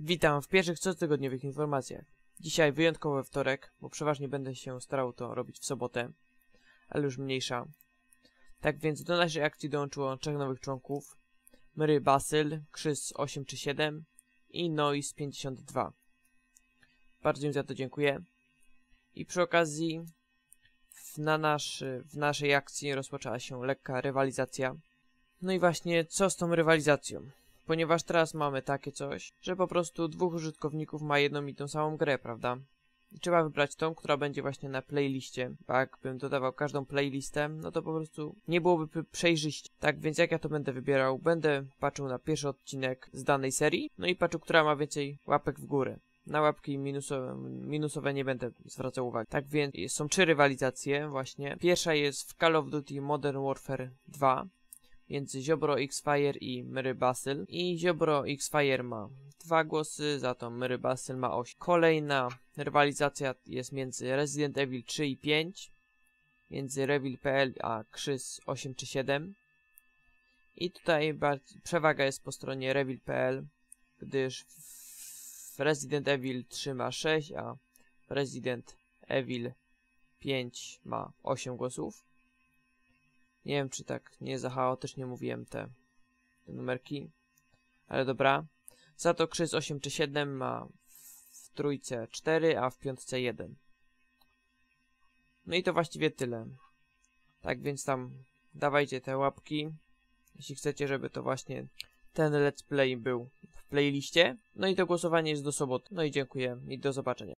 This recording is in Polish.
Witam w pierwszych cotygodniowych informacjach. Dzisiaj wyjątkowy wtorek, bo przeważnie będę się starał to robić w sobotę, ale już mniejsza. Tak więc do naszej akcji dołączyło trzech nowych członków. Mary Basyl, Krzyż 8 czy 7 i Noise 52. Bardzo im za to dziękuję. I przy okazji na nasz, w naszej akcji rozpoczęła się lekka rywalizacja. No i właśnie co z tą rywalizacją? Ponieważ teraz mamy takie coś, że po prostu dwóch użytkowników ma jedną i tą samą grę, prawda? I trzeba wybrać tą, która będzie właśnie na playliście. Bo jakbym dodawał każdą playlistę, no to po prostu nie byłoby przejrzyście. Tak więc jak ja to będę wybierał? Będę patrzył na pierwszy odcinek z danej serii, no i patrzył, która ma więcej łapek w górę. Na łapki minusowe, minusowe nie będę zwracał uwagi. Tak więc są trzy rywalizacje właśnie. Pierwsza jest w Call of Duty Modern Warfare 2 między Ziobro X-Fire i Mary Basyl. I Ziobro X-Fire ma dwa głosy, za to Mary Basyl ma 8. Kolejna rywalizacja jest między Resident Evil 3 i 5, między Revil.pl a Krzyż 8 czy 7. I tutaj przewaga jest po stronie Revil.pl, gdyż w Resident Evil 3 ma 6, a Resident Evil 5 ma 8 głosów. Nie wiem, czy tak nie za chaotycznie mówiłem te, te numerki. Ale dobra. Za to Krzyż 8 czy 7 ma w trójce 4, a w piątce 1. No i to właściwie tyle. Tak więc tam dawajcie te łapki, jeśli chcecie, żeby to właśnie ten let's play był w playliście. No i to głosowanie jest do soboty. No i dziękuję i do zobaczenia.